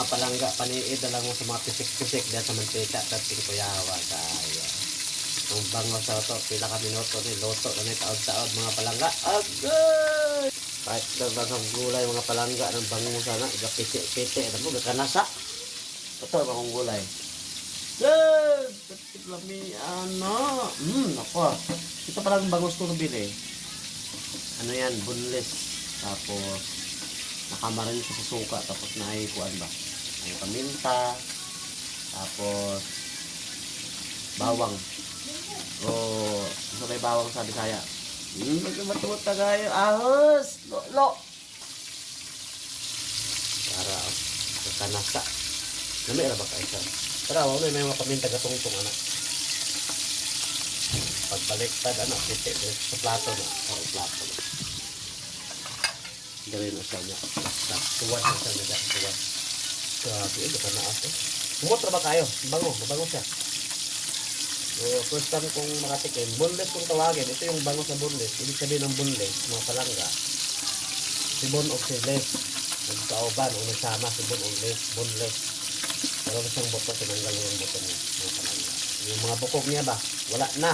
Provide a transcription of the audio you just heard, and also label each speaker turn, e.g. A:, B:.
A: mga palangga, paniid lang mo sa mga pisik-pisik dyan sa mantika at pinkuyawa kaya. Ang bango sa to, pila ka minuto ni loto na ni taod-taod mga palangga. Agay! Kahit dagang gulay mga palangga ng bango sana, gapiti-piti, ano mo, gakanasa. Ito ang akong gulay. Yes! Katik lami, ano? Hmm, ako. Ito palang bangos ko nabili. Ano yan, bunless. Tapos, nakamarin sa suka. Tapos na ay, kuan ba? Ay, paminta. Tapos, bawang. O, ano may bawang sabi kaya? Hmm, magkamatut na kayo. Ahos! Lo, lo! Para, kakanasa. Namay ba kayo sa? Pero ako may mga paminta gatungtong anak. Pagbaliktad ano, piti sa plato na, sa plato na. Gawin na siya niya. Sa tuwad na siya niya, tuwad. Grabe, ito ka na ako. Kumot na ba kayo? Bango, mabango siya. So, first time kong makatikim, boneless kung tawagin. Ito yung bango sa boneless. Ibig sabihin ng boneless, mga palangga. Sibon o siles. Nagkauban o nagsama sibon o les, boneless. Pero siyang buto, tinanggal niya yung buto niya. Mga palangga. Yung mga bukog niya ba? Wala na.